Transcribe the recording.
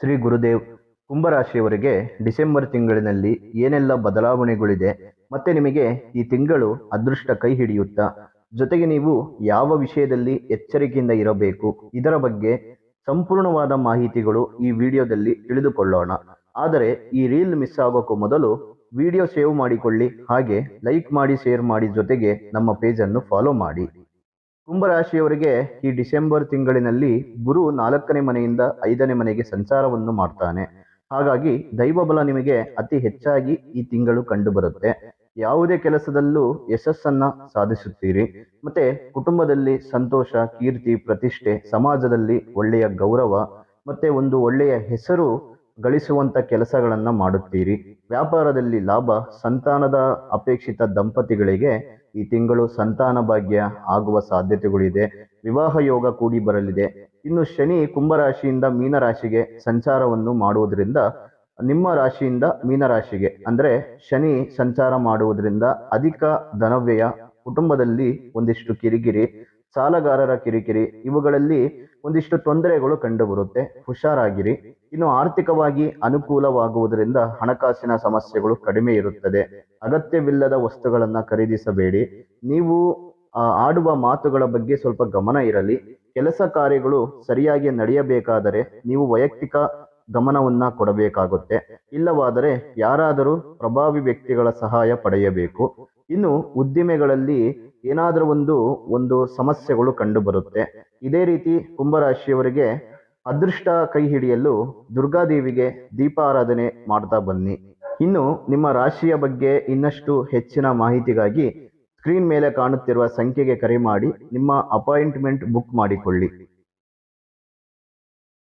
Shri Gurudev ಕುಂಭರಾಶಿಯವರಿಗೆ December ತಿಂಗಳಿನಲ್ಲಿ ಏನೆಲ್ಲ ಬದಲಾವಣೆಗಳಿದೆ ಮತ್ತೆ ನಿಮಗೆ ಈ ತಿಂಗಳು ಅದೃಷ್ಟ ಕೈ ಹಿಡಿಯುತ್ತಾ? ಜೊತೆಗೆ ನೀವು ಯಾವ ವಿಷಯದಲ್ಲಿ ಎಚ್ಚರಿಕೆಯಿಂದ ಇರಬೇಕು? ಇದರ ಬಗ್ಗೆ ಸಂಪೂರ್ಣವಾದ ಮಾಹಿತಿಗಳು ಈ ವಿಡಿಯೋದಲ್ಲಿ ತಿಳಿದುಕೊಳ್ಳೋಣ. ಆದರೆ ಈ ರೀಲ್ ಮಿಸ್ ಆಗೋಕ್ಕೂ ಮೊದಲು ವಿಡಿಯೋ ಸೇವ್ ಮಾಡಿಕೊಳ್ಳಿ, ಹಾಗೆ ಲೈಕ್ ಮಾಡಿ, ಶೇರ್ ಮಾಡಿ ಜೊತೆಗೆ ನಮ್ಮ ಪೇಜನ್ನು ಫಾಲೋ ಮಾಡಿ. ಕುಂಭರಾಶಿಯವರಿಗೆ ಈ ಡಿಸೆಂಬರ್ ತಿಂಗಳಿನಲ್ಲಿ ಗುರು ನಾಲ್ಕನೇ ಮನೆಯಿಂದ ಐದನೇ ಮನೆಗೆ ಸಂಚಾರವನ್ನು ಮಾಡ್ತಾನೆ. ಹಾಗಾಗಿ ದೈವಬಲ ನಿಮಗೆ ಅತಿ ಹೆಚ್ಚಾಗಿ ಈ ತಿಂಗಳು ಕಂಡುಬರುತ್ತೆ. ಯಾವುದೇ ಕೆಲಸದಲ್ಲೂ ಯಶಸ್ಸನ್ನ ಸಾಧಿಸುತ್ತೀರಿ. ಮತ್ತೆ ಕುಟುಂಬದಲ್ಲಿ ಸಂತೋಷ, ಕೀರ್ತಿ, ಪ್ರತಿಷ್ಠೆ, ಸಮಾಜದಲ್ಲಿ ಒಳ್ಳೆಯ ಗೌರವ, ಮತ್ತೆ ಒಂದು ಒಳ್ಳೆಯ ಹೆಸರು ಗಳಿಸುವಂತ ಕೆಲಸಗಳನ್ನು ಮಾಡುತ್ತೀರಿ. ವ್ಯಾಪಾರದಲ್ಲಿ ಲಾಭ, ಸಂತಾನದ ಅಪೇಕ್ಷಿತ ದಂಪತಿಗಳಿಗೆ ಈ ತಿಂಗಳು ಸಂತಾನ ಭಾಗ್ಯ ಆಗುವ ಸಾಧ್ಯತೆಗಳಿದೆ. ವಿವಾಹ ಯೋಗ ಕೂಡಿ ಬರಲಿದೆ. ಇನ್ನು ಶನಿ ಕುಂಭರಾಶಿಯಿಂದ ಮೀನರಾಶಿಗೆ ಸಂಚಾರವನ್ನು ಮಾಡುವುದರಿಂದ, ನಿಮ್ಮ ರಾಶಿಯಿಂದ ಮೀನರಾಶಿಗೆ, ಅಂದರೆ ಶನಿ ಸಂಚಾರ ಮಾಡುವುದರಿಂದ ಅಧಿಕ ಧನವ್ಯಯ ಕುಟುಂಬದಲ್ಲಿ ಒಂದಿಷ್ಟು ಕಿರಿಕಿರಿ, ಸಾಲಗಾರರ ಕಿರಿಕಿರಿ, ಇವುಗಳಲ್ಲಿ ಒಂದಿಷ್ಟು ತೊಂದರೆಗಳು ಕಂಡುಬರುತ್ತೆ. ಹುಷಾರಾಗಿರಿ. ಇನ್ನು ಆರ್ಥಿಕವಾಗಿ ಅನುಕೂಲವಾಗುವುದರಿಂದ ಹಣಕಾಸಿನ ಸಮಸ್ಯೆಗಳು ಕಡಿಮೆ ಇರುತ್ತದೆ. ಅಗತ್ಯವಿಲ್ಲದ ವಸ್ತುಗಳನ್ನ ಖರೀದಿಸಬೇಡಿ. ನೀವು ಆಡುವ ಮಾತುಗಳ ಬಗ್ಗೆ ಸ್ವಲ್ಪ ಗಮನ ಇರಲಿ. ಕೆಲಸ ಕಾರ್ಯಗಳು ಸರಿಯಾಗಿ ನಡೆಯಬೇಕಾದರೆ ನೀವು ವೈಯಕ್ತಿಕ ಗಮನವನ್ನ ಕೊಡಬೇಕಾಗುತ್ತೆ. ಇಲ್ಲವಾದರೆ ಯಾರಾದರೂ ಪ್ರಭಾವಿ ವ್ಯಕ್ತಿಗಳ ಸಹಾಯ ಪಡೆಯಬೇಕು. ಇನ್ನು ಉದ್ದಿಮೆಗಳಲ್ಲಿ ಏನಾದರೂ ಒಂದು ಒಂದು ಸಮಸ್ಯೆಗಳು ಕಂಡುಬರುತ್ತೆ. ಇದೇ ರೀತಿ ಕುಂಭರಾಶಿಯವರಿಗೆ ಅದೃಷ್ಟ ಕೈ ಹಿಡಿಯಲು ದುರ್ಗಾದೇವಿಗೆ ದೀಪಾರಾಧನೆ ಮಾಡ್ತಾ ಬನ್ನಿ. ಇನ್ನು ನಿಮ್ಮ ರಾಶಿಯ ಬಗ್ಗೆ ಇನ್ನಷ್ಟು ಹೆಚ್ಚಿನ ಮಾಹಿತಿಗಾಗಿ ಸ್ಕ್ರೀನ್ ಮೇಲೆ ಕಾಣುತ್ತಿರುವ ಸಂಖ್ಯೆಗೆ ಕರೆ ಮಾಡಿ, ನಿಮ್ಮ ಅಪಾಯಿಂಟ್ಮೆಂಟ್ ಬುಕ್ ಮಾಡಿಕೊಳ್ಳಿ.